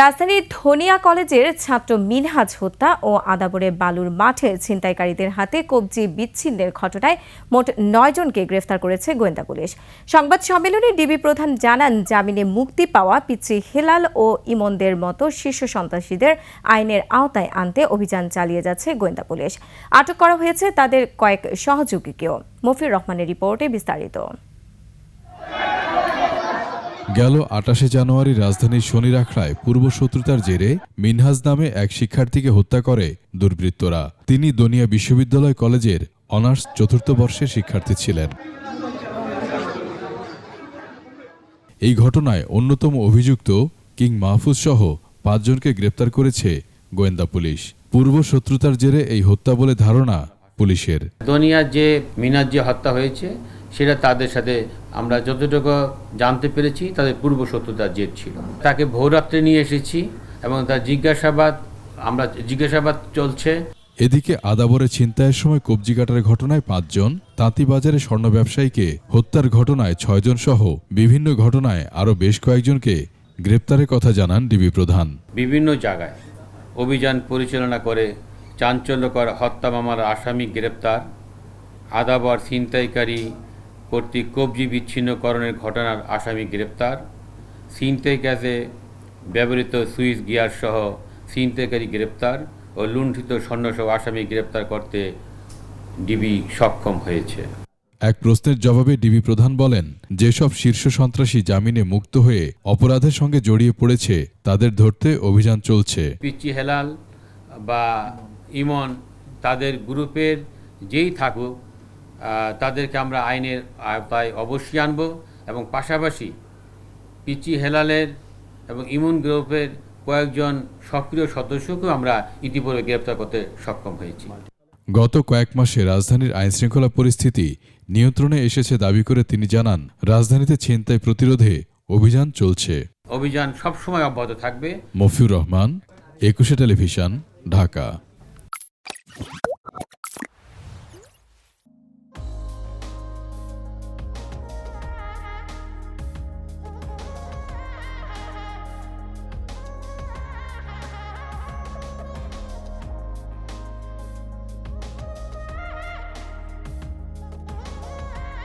রাজধানীর ধনিয়া কলেজের ছাত্র মিনহাজ হত্যা ও আদাবরে বালুর মাঠে ছিনতাইকারীদের হাতে কবজি বিচ্ছিন্নের ঘটনায় মোট নয় জনকে গ্রেফতার করেছে গোয়েন্দা পুলিশ। সংবাদ সম্মেলনে ডিবি প্রধান জানান, জামিনে মুক্তি পাওয়া পিচ্ছি হেলাল ও ইমনদের মতো শীর্ষ সন্ত্রাসীদের আইনের আওতায় আনতে অভিযান চালিয়ে যাচ্ছে গোয়েন্দা পুলিশ। আটক করা হয়েছে তাদের কয়েক সহযোগীকেও। মফির রহমানের রিপোর্টে বিস্তারিত। গেল আটাশে জানুয়ারি রাজধানীর শনিরাখড়ায় পূর্ব শত্রুতার জেরে মিনহাজ নামে এক শিক্ষার্থীকে হত্যা করে দুর্বৃত্তরা। তিনি দনিয়া বিশ্ববিদ্যালয় কলেজের অনার্স চতুর্থ বর্ষের শিক্ষার্থী ছিলেন। এই ঘটনায় অন্যতম অভিযুক্ত কিং মাহফুজ সহ পাঁচজনকে গ্রেপ্তার করেছে গোয়েন্দা পুলিশ। পূর্ব শত্রুতার জেরে এই হত্যা বলে ধারণা পুলিশের। দুনিয়ার যে মিনার যে হত্যা হয়েছে সেটা তাদের সাথে আমরা যতটুকু জানতে পেরেছি তাদের পূর্ব শত্রুতার জেদ ছিল। তাকে ভোররাত্রে নিয়ে এসেছি এবং তার জিজ্ঞাসাবাদ আমরা জিজ্ঞাসাবাদ চলছে। এদিকে আদাবরে ছিনতাইয়ের সময় কবজি কাটার ঘটনায় পাঁচজন তাঁতিবাজারে স্বর্ণ ব্যবসায়ীকে হত্যার ঘটনায় ছয়জন সহ বিভিন্ন ঘটনায় আরও বেশ কয়েকজনকে গ্রেপ্তারের কথা জানান ডিবি প্রধান। বিভিন্ন জায়গায় অভিযান পরিচালনা করে চাঞ্চল্যকর হত্যা মামার আসামি গ্রেপ্তার। আদাবর ছিনতাইকারী কর্তৃক কবজি বিচ্ছিন্নকরণের ঘটনার আসামি গ্রেপ্তার। ছিনতাই কাজে ব্যবহৃত সুইচ গিয়ার সহ ছিনতাইকারী গ্রেপ্তার ও লুণ্ঠিত স্বর্ণসহ আসামি গ্রেপ্তার করতে ডিবি সক্ষম হয়েছে। এক প্রশ্নের জবাবে ডিবি প্রধান বলেন যেসব শীর্ষ সন্ত্রাসী জামিনে মুক্ত হয়ে অপরাধের সঙ্গে জড়িয়ে পড়েছে তাদের ধরতে অভিযান চলছে। পিচ্চি হেলাল বা ইমন তাদের গ্রুপের যেই থাকুক তাদেরকে আমরা আইনের আওতায় অবশ্যই আনব এবং পাশাপাশি পিচি হেলালের এবং ইমুন গ্রুপের কয়েকজন সক্রিয় সদস্যকেও আমরা ইতিপূর্বে গ্রেপ্তার করতে সক্ষম হয়েছি। গত কয়েক মাসে রাজধানীর আইনশৃঙ্খলা পরিস্থিতি নিয়ন্ত্রণে এসেছে দাবি করে তিনি জানান রাজধানীতে ছিনতাই প্রতিরোধে অভিযান চলছে। অভিযান সবসময় অব্যাহত থাকবে। মফিউর রহমান একুশে টেলিভিশন ঢাকা।